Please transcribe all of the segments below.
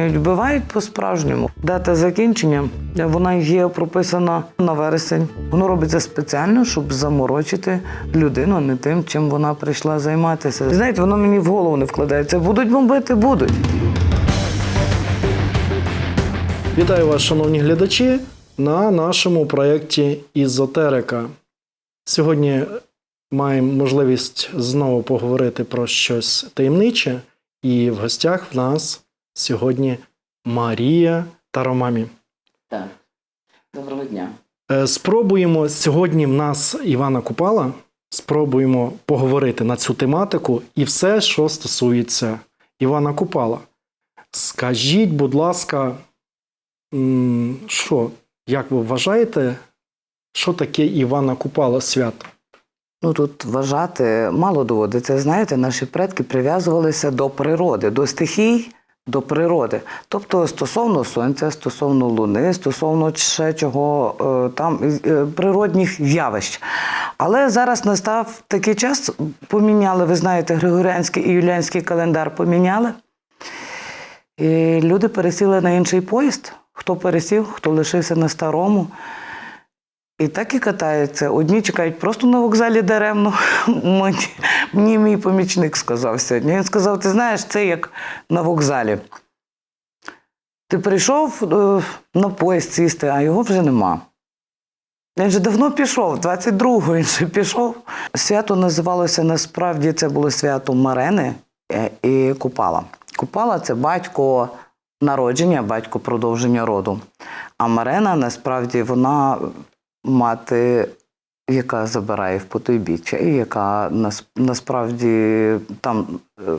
Вбивають по-справжньому. Дата закінчення вона є прописана на вересень. Воно робиться спеціально, щоб заморочити людину не тим, чим вона прийшла займатися. Знаєте, воно мені в голову не вкладається. Будуть бомбити, будуть. Вітаю вас, шановні глядачі, на нашому проєкті Ізотерика. Сьогодні маємо можливість знову поговорити про щось таємниче, і в гостях в нас сьогодні Марія та Ромамі. Так. Доброго дня. Е, Спробуємо сьогодні в нас Івана Купала. Спробуємо поговорити на цю тематику і все, що стосується Івана Купала. Скажіть, будь ласка, що, як ви вважаєте, що таке Івана Купала свято? Ну тут вважати мало доводиться. Знаєте, наші предки прив'язувалися до природи, до стихій, до природи. Тобто стосовно сонця, стосовно луни, стосовно ще чого е, там е, природних явищ. Але зараз настав такий час, поміняли, ви знаєте, Григоріанський і Юліанський календар поміняли. І люди пересіли на інший поїзд. Хто пересів, хто лишився на старому. І так і катаються. Одні чекають просто на вокзалі даремно. Мені, мій помічник сказав сьогодні. Він сказав: ти знаєш, це як на вокзалі. Ти прийшов е, на поїзд сісти, а його вже нема. Він вже давно пішов, 22-го він ще пішов. Свято називалося насправді це було свято Марени е, і Купала. Купала це батько народження, батько продовження роду. А Марена насправді вона мати, яка забирає в потойбіччя, і яка нас, насправді там е,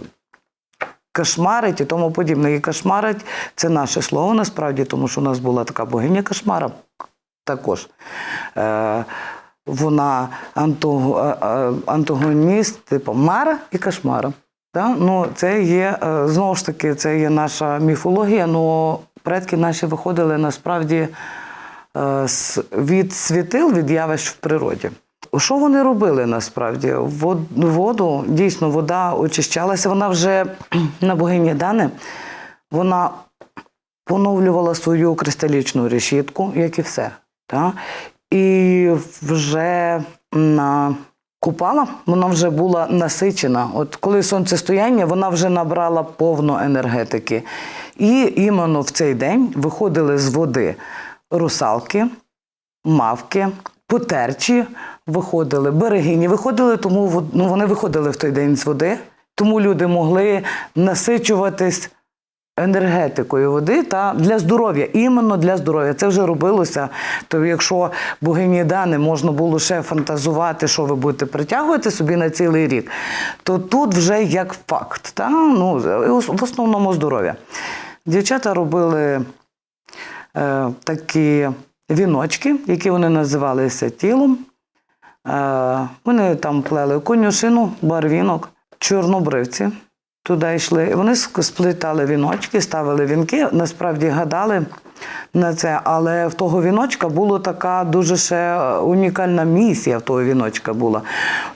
кошмарить і тому подібне. І кошмарить це наше слово насправді, тому що у нас була така богиня кошмара також. Е, вона е, е, антагоніст, типу Мара і Кошмара. Да? Ну, це є, знову ж таки, це є наша міфологія, але предки наші виходили насправді від світил, від явищ в природі. Що вони робили насправді? Вод- Воду, дійсно, вода очищалася. Вона вже на богині Дани, вона поновлювала свою кристалічну решітку, як і все. Та? І вже на купала, вона вже була насичена. От коли сонцестояння, вона вже набрала повно енергетики. І іменно в цей день виходили з води русалки, мавки, потерчі виходили, берегині виходили, тому ну, вони виходили в той день з води, тому люди могли насичуватись енергетикою води та для здоров'я, іменно для здоров'я. Це вже робилося. То якщо богині Дани можна було ще фантазувати, що ви будете притягувати собі на цілий рік, то тут вже як факт. Та? Ну, в основному здоров'я. Дівчата робили е, такі віночки, які вони називалися тілом. Е, вони там плели конюшину, барвінок, чорнобривці туди йшли. Вони сплітали віночки, ставили вінки, насправді гадали на це, але в того віночка була така дуже ще унікальна місія в того віночка була.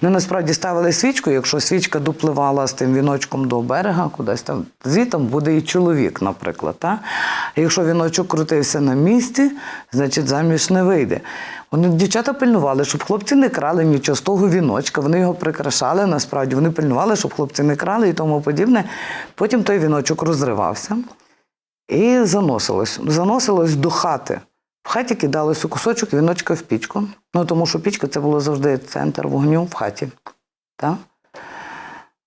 Вони насправді ставили свічку, якщо свічка допливала з тим віночком до берега, кудись там, звітом буде і чоловік, наприклад. Та? Якщо віночок крутився на місці, значить заміж не вийде. Вони дівчата пильнували, щоб хлопці не крали нічого з того віночка. Вони його прикрашали. Насправді вони пильнували, щоб хлопці не крали і тому подібне. Потім той віночок розривався і заносилось. Заносилось до хати. В хаті кидалося кусочок віночка в пічку. Ну тому що пічка це було завжди центр вогню в хаті. Так?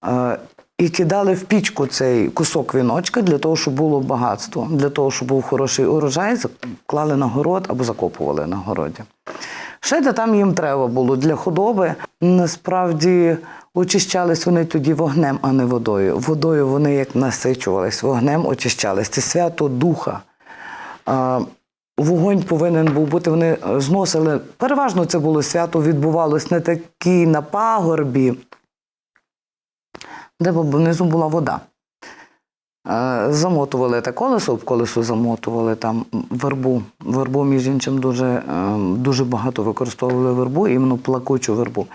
Е, і кидали в пічку цей кусок віночка для того, щоб було багатство, для того, щоб був хороший урожай, клали на город або закопували на городі. Ще де там їм треба було для худоби. Насправді очищались вони тоді вогнем, а не водою. Водою вони як насичувались, вогнем очищались. Це свято духа. Вогонь повинен був бути, вони зносили. Переважно це було свято, відбувалось не такі на пагорбі, де внизу була вода. Замотували те колесо, в колесо замотували там вербу. Вербу, між іншим, дуже, е, дуже багато використовували вербу, іменно плакучу вербу.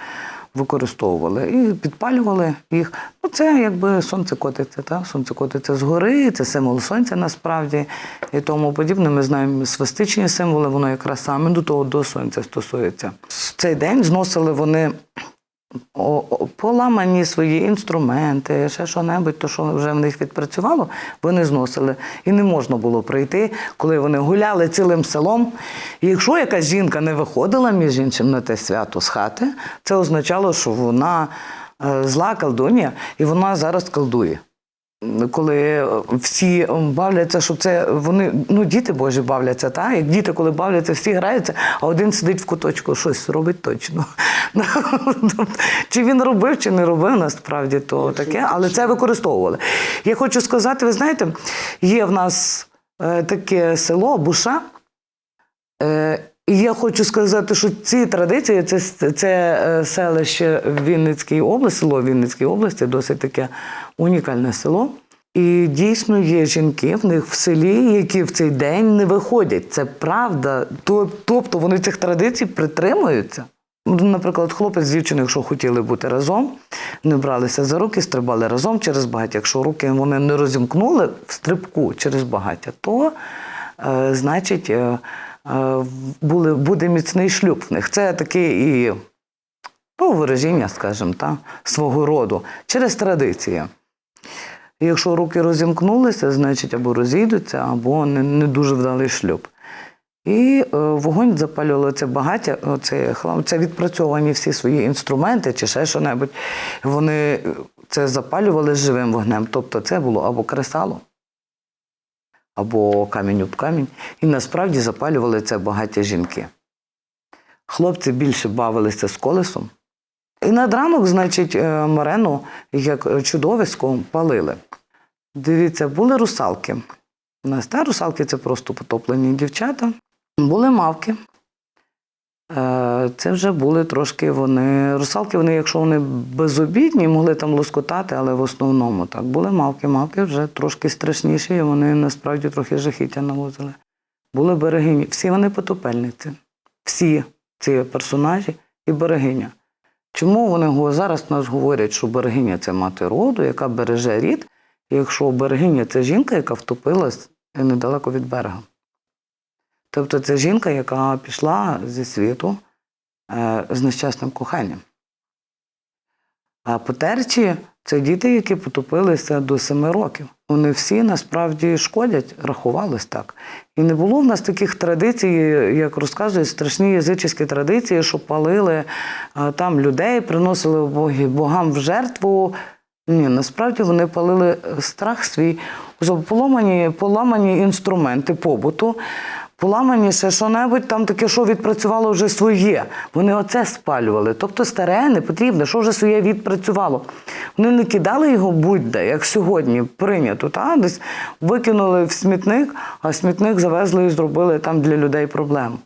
Використовували і підпалювали їх. Ну, це якби сонце котиться, так? сонце котиться згори, це символ сонця насправді і тому подібне. Ми знаємо свастичні символи, воно якраз саме до того до сонця стосується. В цей день зносили вони поламані свої інструменти, ще що-небудь, то що вже в них відпрацювало, вони зносили. І не можна було прийти, коли вони гуляли цілим селом. І якщо якась жінка не виходила, між іншим, на те свято з хати, це означало, що вона е, зла колдун'я, і вона зараз колдує. Коли всі бавляться, щоб це вони, ну діти Божі бавляться, так? Як діти, коли бавляться, всі граються, а один сидить в куточку, щось робить точно. чи він робив, чи не робив, насправді то таке, але це використовували. Я хочу сказати, ви знаєте, є в нас е, таке село Буша. І я хочу сказати, що ці традиції, це, це е, селище в Вінницькій області, село Вінницькій області, досить таке унікальне село. І дійсно є жінки в них в селі, які в цей день не виходять. Це правда. Тобто вони цих традицій притримуються. Ну, Наприклад, хлопець з дівчиною, якщо хотіли бути разом, не бралися за руки, стрибали разом через багаття. Якщо руки вони не розімкнули в стрибку через багаття, то е, значить е, були, буде міцний шлюб в них. Це такий і ну, вираження, скажімо, та, свого роду через традиції. Якщо руки розімкнулися, значить або розійдуться, або не, не дуже вдалий шлюб. І е, вогонь запалювало це багаття, хлам, це відпрацьовані всі свої інструменти чи ще що-небудь. Вони е, це запалювали живим вогнем. Тобто це було або кресало, або камінь об камінь. І насправді запалювали це багаті жінки. Хлопці більше бавилися з колесом. І над ранок, значить, е, Марену, як чудовисько, палили. Дивіться, були русалки. У нас та русалки це просто потоплені дівчата. Були мавки. Е, Це вже були трошки вони. Русалки, вони, якщо вони безобідні, могли там лоскотати, але в основному так. Були мавки. Мавки вже трошки страшніші, і вони насправді трохи жахіття навозили. Були берегині. Всі вони потопельниці. Всі ці персонажі і берегиня. Чому вони зараз нас говорять, що берегиня це мати роду, яка береже рід, якщо берегиня це жінка, яка втопилась недалеко від берега. Тобто це жінка, яка пішла зі світу е, з нещасним коханням. А потерчі це діти, які потопилися до семи років. Вони всі насправді шкодять, рахувались так. І не було в нас таких традицій, як розказують, страшні язичські традиції, що палили там людей, приносили боги, богам в жертву. Ні, насправді вони палили страх свій, поламані, поламані інструменти побуту, поламані ще що-небудь там таке, що відпрацювало вже своє. Вони оце спалювали. Тобто старе не потрібне, що вже своє відпрацювало. Вони не кидали його будь-де, як сьогодні прийнято. Та? Десь викинули в смітник, а смітник завезли і зробили там для людей проблему.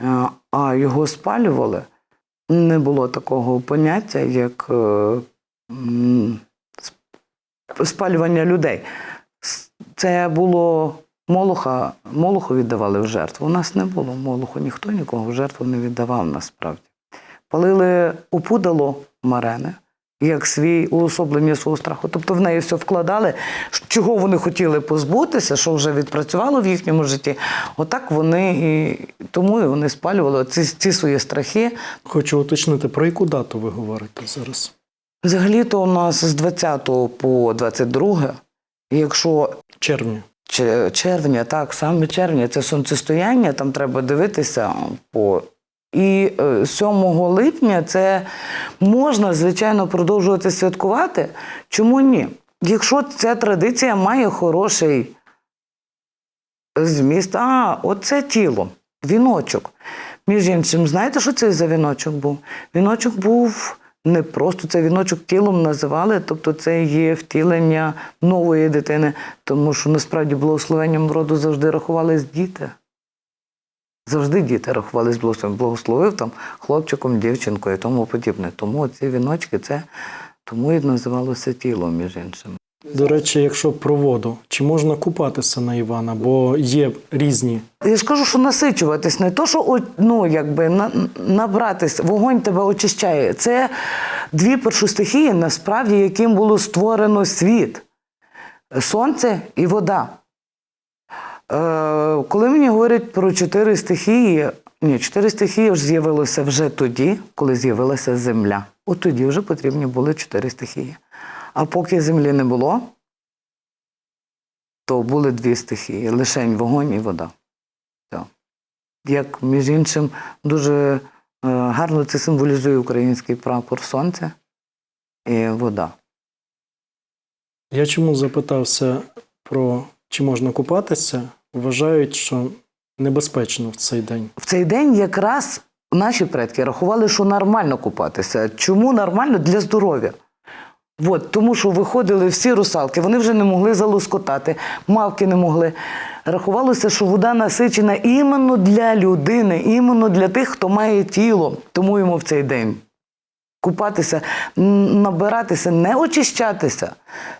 Е, А його спалювали. Не було такого поняття, як е, спалювання людей. Це було Молоха, Молоху віддавали в жертву. У нас не було Молоху, ніхто нікого в жертву не віддавав насправді. Палили опудало Марени, як свій уособлення свого страху. Тобто в неї все вкладали, чого вони хотіли позбутися, що вже відпрацювало в їхньому житті. Отак вони і тому і вони спалювали ці, ці свої страхи. Хочу уточнити, про яку дату ви говорите зараз? Взагалі-то у нас з 20 по 22, якщо Червня. Че- червня, так, саме червня, це сонцестояння, там треба дивитися по. І е, 7 липня це можна, звичайно, продовжувати святкувати. Чому ні? Якщо ця традиція має хороший зміст, а, оце тіло, віночок. Між іншим, знаєте, що це за віночок був? Віночок був не просто це віночок тілом називали, тобто це є втілення нової дитини, тому що насправді благословенням роду завжди рахувались діти. Завжди діти рахувались благословенням. Благословив там хлопчиком, дівчинкою і тому подібне. Тому ці віночки це тому і називалося тіло, між іншим. До речі, якщо про воду, чи можна купатися на Івана? Бо є різні. Я ж кажу, що насичуватись, не то, що ну, якби, набратись, вогонь тебе очищає. Це дві першостихії, насправді, яким було створено світ: сонце і вода. Е, коли мені говорять про чотири стихії, ні, чотири стихії ж з'явилося вже тоді, коли з'явилася земля. От тоді вже потрібні були чотири стихії. А поки землі не було, то були дві стихії: лишень вогонь і вода. Як, між іншим, дуже е, гарно це символізує український прапор сонце і вода. Я чому запитався про чи можна купатися? Вважають, що небезпечно в цей день. В цей день якраз наші предки рахували, що нормально купатися. Чому нормально? Для здоров'я. От, тому що виходили всі русалки, вони вже не могли залоскотати, мавки не могли. Рахувалося, що вода насичена іменно для людини, іменно для тих, хто має тіло. Тому йому в цей день купатися, набиратися, не очищатися.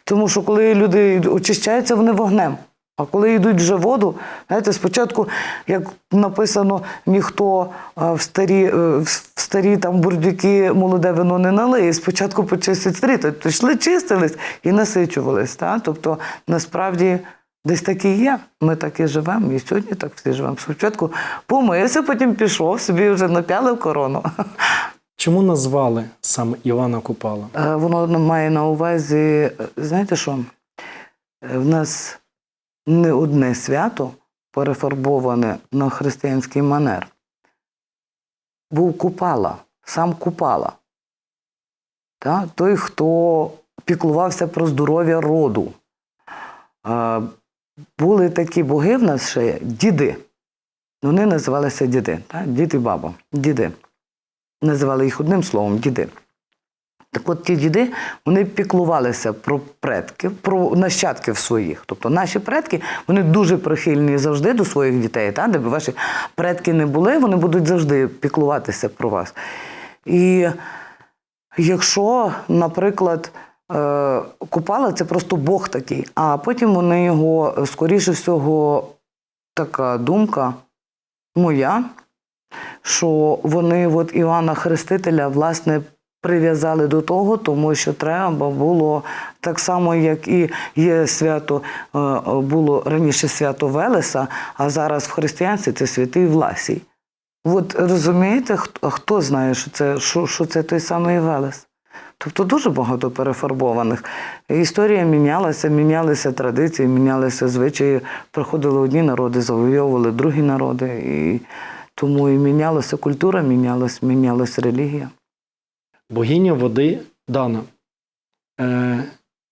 Тому що коли люди очищаються, вони вогнем. А коли йдуть вже воду, знаєте, спочатку, як написано, ніхто в старі, е, в старі там бурдюки молоде вино не налиє, спочатку почистить старі, тобто йшли, чистились і насичувались. Та? Тобто, насправді, десь так і є. Ми так і живемо, і сьогодні так всі живемо. Спочатку помився, потім пішов, собі вже напялив корону. Чому назвали саме Івана Купала? Е, Воно має на увазі, е, знаєте що? Е, В нас не одне свято перефарбоване на християнський манер. Був Купала, сам Купала. Та? Той, хто піклувався про здоров'я роду. Е, Були такі боги в нас ще діди. Вони називалися діди. Та? Дід баба. Діди. Називали їх одним словом діди. Так от ті діди вони піклувалися про предків, про нащадків своїх. Тобто наші предки вони дуже прихильні завжди до своїх дітей. Та? Де ваші предки не були, вони будуть завжди піклуватися про вас. І якщо, наприклад, е, Купала це просто Бог такий, а потім вони його, скоріше всього, така думка моя, що вони от Івана Хрестителя власне прив'язали до того, тому що треба було так само, як і є свято, е, було раніше свято Велеса, а зараз в християнстві це святий Власій. От розумієте, хто, хто знає, що це, що, що це той самий Велес? Тобто дуже багато перефарбованих. Історія мінялася, мінялися традиції, мінялися звичаї. Приходили одні народи, завойовували другі народи. І тому і мінялася культура, мінялась, мінялась релігія. Богиня води Дана. Е,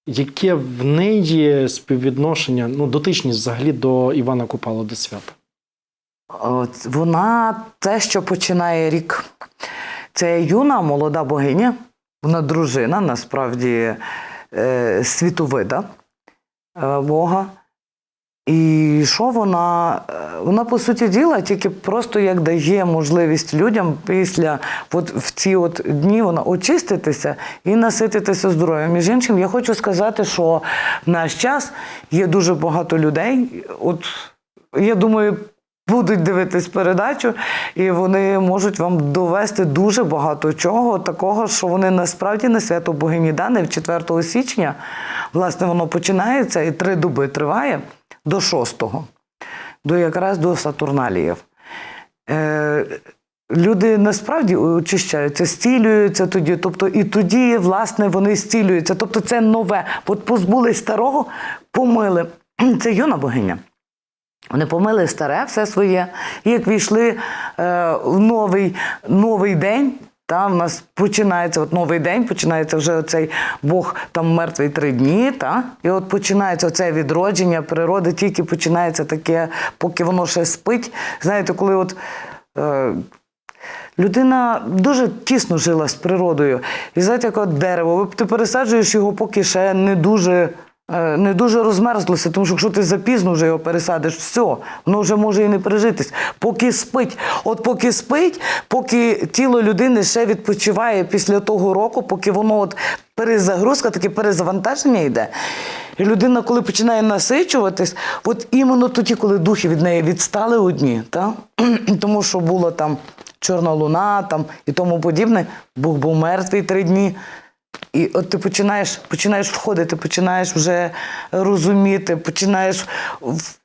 яке в неї співвідношення, ну, дотичність взагалі до Івана Купала, до свята? Вона те, що починає рік. Це юна молода богиня, вона дружина, насправді е, світовида е, Бога. І що вона? Е, Вона, по суті діла, тільки просто як дає можливість людям після от в ці от дні вона очиститися і насититися здоров'ям. Між іншим, я хочу сказати, що в наш час є дуже багато людей. От я думаю, будуть дивитись передачу, і вони можуть вам довести дуже багато чого, такого, що вони насправді на свято богині Дани 4 січня, власне, воно починається і три доби триває до 6-го, до якраз до Сатурналіїв. Е, Люди насправді очищаються, стілюються тоді. Тобто і тоді, власне, вони стілюються. Тобто це нове. От позбулись старого, помили. Це юна богиня. Вони помили старе все своє. І як війшли е, в новий, новий день, там в нас починається от новий день, починається вже оцей Бог там мертвий три дні. Та? І от починається оце відродження природи, тільки починається таке, поки воно ще спить. Знаєте, коли от. Е, Людина дуже тісно жила з природою. І знаєте, як от дерево, ти пересаджуєш його, поки ще не дуже не дуже розмерзлося, тому що якщо ти запізно вже його пересадиш, все, воно вже може і не пережитись. Поки спить, от поки спить, поки тіло людини ще відпочиває після того року, поки воно от перезагрузка, таке перезавантаження йде. І людина, коли починає насичуватись, от іменно тоді, коли духи від неї відстали одні, та? тому що була там чорна луна там, і тому подібне, Бог був мертвий три дні. І от ти починаєш, починаєш входити, починаєш вже розуміти, починаєш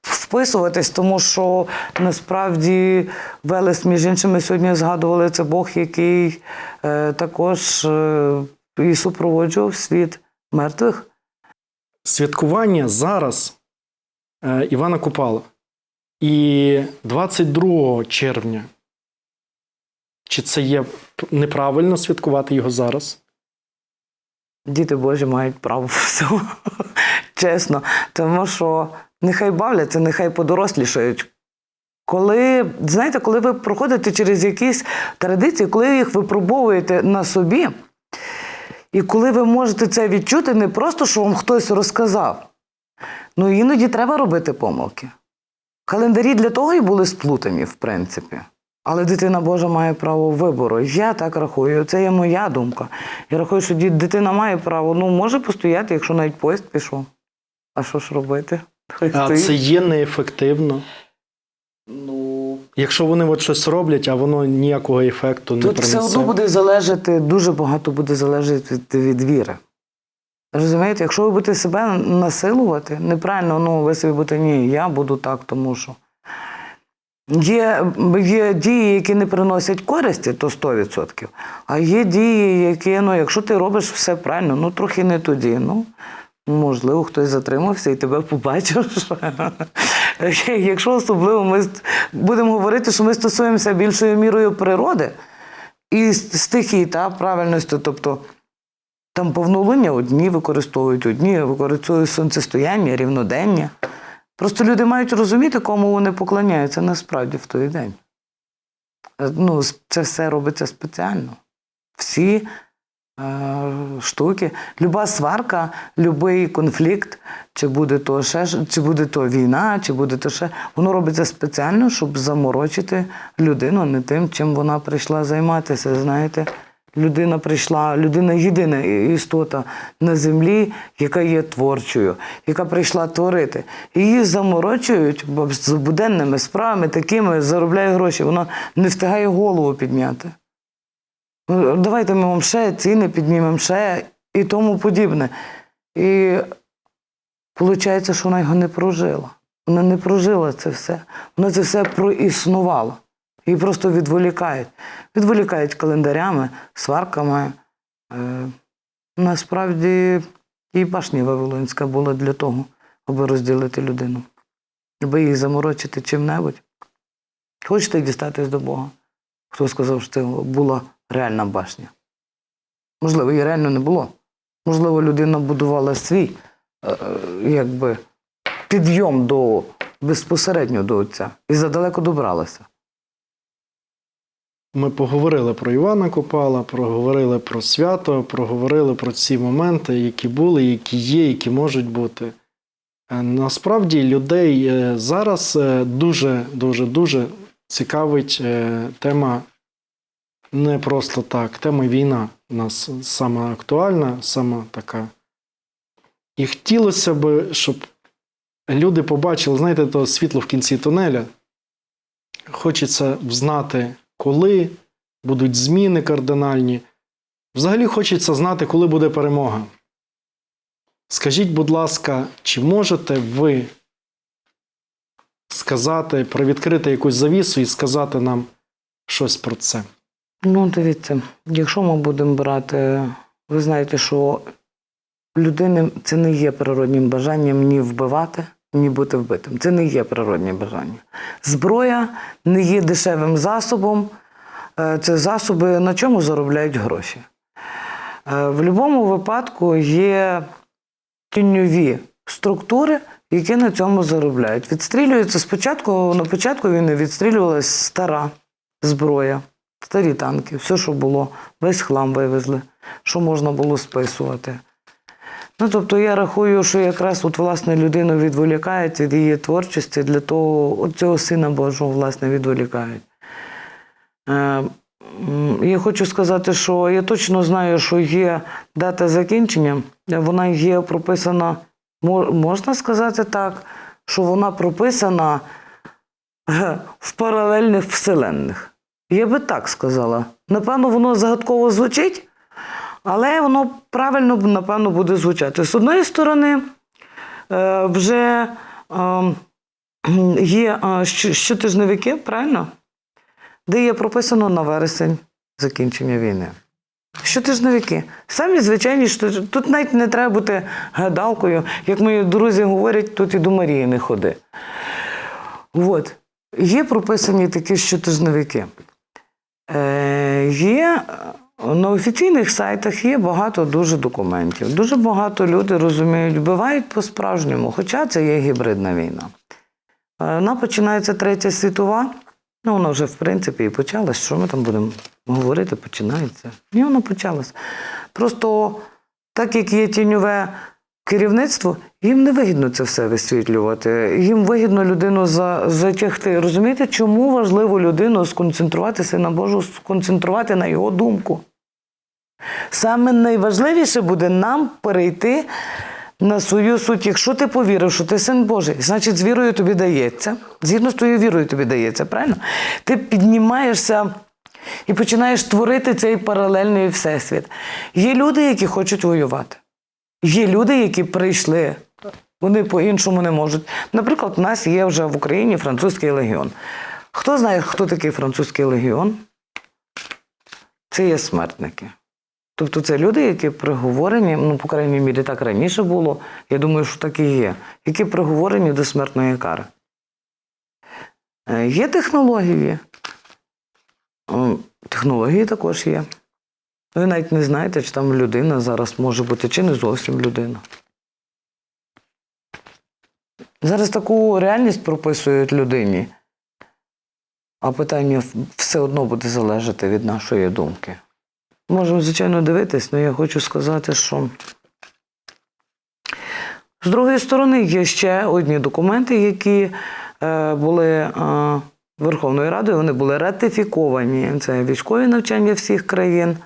вписуватись, тому що насправді Велес, між іншими, сьогодні згадували, це Бог, який е, також е, і супроводжував світ мертвих. Святкування зараз е, Івана Купала. І 22 червня. Чи це є неправильно святкувати його зараз? Діти Божі мають право всього. Чесно. Тому що нехай бавляться, нехай подорослішають. Коли, знаєте, коли ви проходите через якісь традиції, коли їх випробовуєте на собі, і коли ви можете це відчути, не просто, що вам хтось розказав, ну іноді треба робити помилки. Календарі для того і були сплутані, в принципі. Але дитина Божа має право вибору. Я так рахую, це є моя думка. Я рахую, що дитина має право, ну, може постояти, якщо навіть поїзд пішов. А що ж робити? Хай А стоїть. це є неефективно. Ну, Якщо вони от щось роблять, а воно ніякого ефекту не Тут принесе. все одно буде залежати, дуже багато буде залежати від, від віри. Розумієте, якщо ви будете себе насилувати, неправильно, ну ви собі будете, ні, я буду так, тому що. Є, є дії, які не приносять користі, то 100%. А є дії, які, ну, якщо ти робиш все правильно, ну трохи не тоді. Ну, можливо, хтось затримався і тебе побачив. Якщо особливо ми будемо говорити, що ми стосуємося більшою мірою природи і стихій та правильності, тобто там повнолуння одні використовують, одні використовують сонцестояння, рівнодення. Просто люди мають розуміти, кому вони поклоняються насправді в той день. Е, Ну, це все робиться спеціально. Всі е, штуки, люба сварка, будь-який конфлікт, чи буде то ще, чи буде то війна, чи буде то ще, воно робиться спеціально, щоб заморочити людину не тим, чим вона прийшла займатися. Знаєте, людина прийшла, людина єдина істота на землі, яка є творчою, яка прийшла творити. Її заморочують з буденними справами, такими заробляє гроші. Вона не встигає голову підняти. Ну, Давайте ми вам ще ціни піднімемо, ще і тому подібне. І виходить, що вона його не прожила. Вона не прожила це все. Вона це все проіснувала. Її просто відволікають. Відволікають календарями, сварками. Е, насправді і башня Вавилонська була для того, аби розділити людину, аби її заморочити чим-небудь. Хочете дістатись до Бога? Хто сказав, що це була реальна башня? Можливо, її реально не було. Можливо, людина будувала свій е, е, якби, підйом до безпосередньо до Отця і задалеко добралася. Ми поговорили про Івана Купала, проговорили про свято, проговорили про ці моменти, які були, які є, які можуть бути. Е, Насправді людей е, зараз е, дуже, дуже, дуже цікавить тема не просто так. Тема війна у нас сама актуальна, сама така. І хотілося б, щоб люди побачили, знаєте, то світло в кінці тунеля. Хочеться знати, коли будуть зміни кардинальні. Взагалі хочеться знати, коли буде перемога. Скажіть, будь ласка, чи можете ви сказати, привідкрити якусь завісу і сказати нам щось про це? Ну, дивіться, якщо ми будемо брати, ви знаєте, що людини це не є природнім бажанням ні вбивати, ні бути вбитим. Це не є природнє бажання. Зброя не є дешевим засобом. Е, Це засоби, на чому заробляють гроші. Е, В будь-якому випадку є тіньові структури, які на цьому заробляють. Відстрілюється спочатку, на початку війни відстрілювалася стара зброя, старі танки, все, що було, весь хлам вивезли, що можна було списувати. Ну, тобто я рахую, що якраз от, власне, людину відволікають від її творчості для того, от цього сина Божого, власне, відволікають. Е, я хочу сказати, що я точно знаю, що є дата закінчення, вона є прописана, можна сказати так, що вона прописана е, в паралельних вселенних. Я би так сказала. Напевно, воно загадково звучить, але воно правильно, напевно, буде звучати. З одної сторони, е, вже е, є е, щотижневики, правильно? Де є прописано на вересень закінчення війни. Щотижневики. Самі звичайні, що тут навіть не треба бути гадалкою. Як мої друзі говорять, тут і до Марії не ходи. От. Є прописані такі щотижневики. Е, є на офіційних сайтах є багато дуже документів. Дуже багато людей розуміють, вбивають по-справжньому, хоча це є гібридна війна. Е, Вона починається третя світова. Ну, вона вже, в принципі, і почалась. Що ми там будемо говорити? Починається. І вона почалась. Просто так як є тіньове керівництво, їм не вигідно це все висвітлювати. Їм вигідно людину за, затягти. Розумієте, чому важливо людину сконцентруватися на Божу, сконцентрувати на його думку? Саме найважливіше буде нам перейти на свою суть. Якщо ти повірив, що ти син Божий, значить з вірою тобі дається. Згідно з твоєю вірою тобі дається, правильно? Ти піднімаєшся і починаєш творити цей паралельний всесвіт. Є люди, які хочуть воювати. Є люди, які прийшли, вони по-іншому не можуть. Наприклад, у нас є вже в Україні французький легіон. Хто знає, хто такий французький легіон? Це є смертники. Тобто це люди, які приговорені, ну, по крайній мірі, так раніше було, я думаю, що так і є, які приговорені до смертної кари. Е, Є технології. Технології також є. Ви навіть не знаєте, чи там людина зараз може бути, чи не зовсім людина. Зараз таку реальність прописують людині, а питання все одно буде залежати від нашої думки. Можемо, звичайно, дивитись, але я хочу сказати, що з другої сторони є ще одні документи, які е, були е, Верховною Радою, вони були ратифіковані. Це військові навчання всіх країн.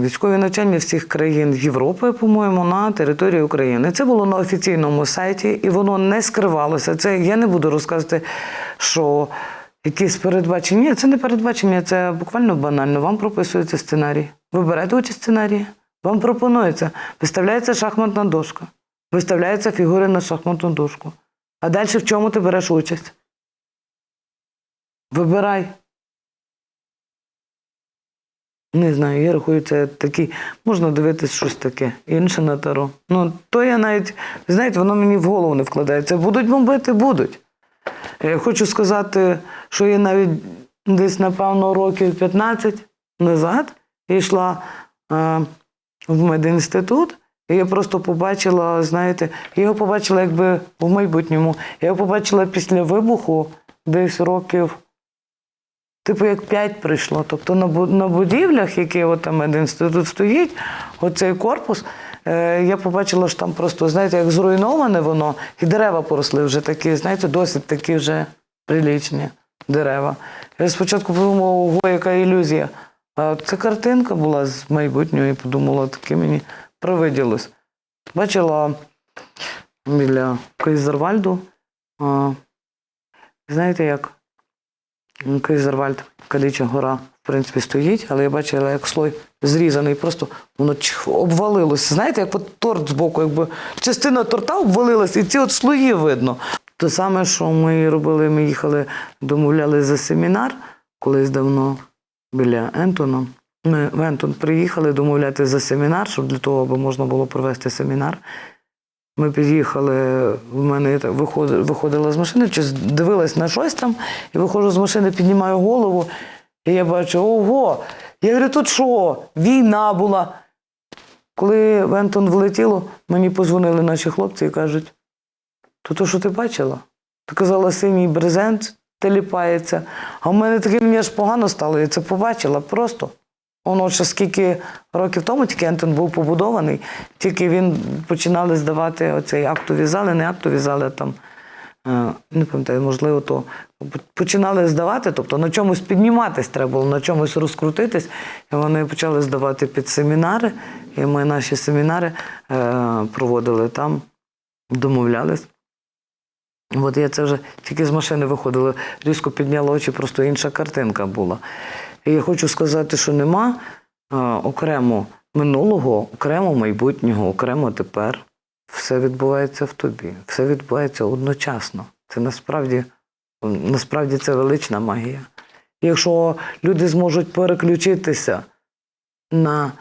Військові навчання всіх країн Європи, по-моєму, на території України. Це було на офіційному сайті, і воно не скривалося. Це я не буду розказувати, що якісь передбачення. Ні, це не передбачення, це буквально банально. Вам прописується сценарій. Ви берете участь сценарії, вам пропонується, виставляється шахматна дошка, виставляються фігури на шахматну дошку. А далі в чому ти береш участь? Вибирай. Не знаю, я рахую, це такий. Можна дивитись щось таке, інше на таро. Ну, то я навіть, знаєте, воно мені в голову не вкладається. Будуть бомбити, будуть. Я хочу сказати, що я навіть десь, напевно, років 15 назад йшла е, в медінститут, і я просто побачила, знаєте, я його побачила якби в майбутньому. Я його побачила після вибуху десь років, типу, як 5 прийшло. Тобто на, будівлях, які от там медінститут стоїть, оцей корпус, е, я побачила, що там просто, знаєте, як зруйноване воно, і дерева поросли вже такі, знаєте, досить такі вже прилічні дерева. Я спочатку подумала, ого, яка ілюзія. А це картинка була з майбутнього, і подумала, таке мені привиділось. Бачила біля Кейзервальду. Знаєте як? Кейзервальд, Каліча гора, в принципі, стоїть, але я бачила, як слой зрізаний, просто воно чх, обвалилося. Знаєте, як от торт збоку, якби частина торта обвалилась, і ці от слої видно. Те саме, що ми робили, ми їхали, домовляли за семінар колись давно біля Ентона. Ми в Ентон приїхали домовляти за семінар, щоб для того, аби можна було провести семінар. Ми під'їхали, в мене виходила, з машини, чи дивилась на щось там, і виходжу з машини, піднімаю голову, і я бачу, ого! Я говорю, тут що? Війна була. Коли в Ентон влетіло, мені позвонили наші хлопці і кажуть: то то, що ти бачила? Ти казала, синій брезент теліпається. А в мене таке мені аж погано стало, я це побачила просто. Воно ще скільки років тому тільки Ентон був побудований, тільки він починали здавати оцей актові зали, не актові зали, а там, е, не пам'ятаю, можливо, то починали здавати, тобто на чомусь підніматись треба було, на чомусь розкрутитись. І вони почали здавати під семінари. І ми наші семінари е, проводили там, домовлялись. От я це вже тільки з машини виходила, різко підняла очі, просто інша картинка була. І я хочу сказати, що нема е, окремо минулого, окремо майбутнього, окремо тепер. Все відбувається в тобі, все відбувається одночасно. Це насправді, насправді це велична магія. Якщо люди зможуть переключитися на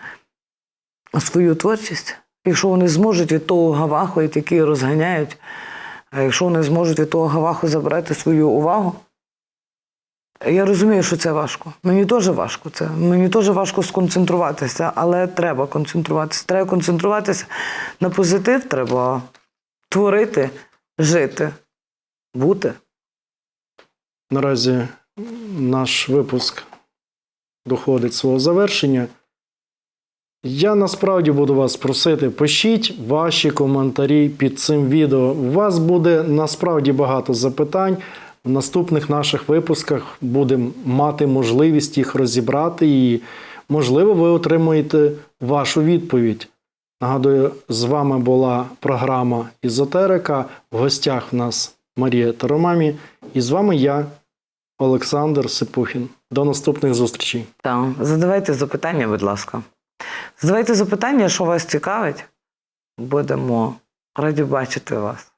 свою творчість, якщо вони зможуть від того гаваху, який розганяють, а якщо вони зможуть від того гаваху забрати свою увагу, я розумію, що це важко. Мені теж важко це. Мені теж важко сконцентруватися, але треба концентруватися. Треба концентруватися на позитив, треба творити, жити, бути. Наразі наш випуск доходить свого завершення. Я насправді буду вас просити, пишіть ваші коментарі під цим відео. У вас буде насправді багато запитань. В наступних наших випусках будемо мати можливість їх розібрати, і, можливо, ви отримаєте вашу відповідь. Нагадую, з вами була програма Ізотерика. В гостях в нас Марія Таромамі. І з вами я, Олександр Сипухін. До наступних зустрічей. Так, задавайте запитання, будь ласка. Задавайте запитання, що вас цікавить. Будемо раді бачити вас.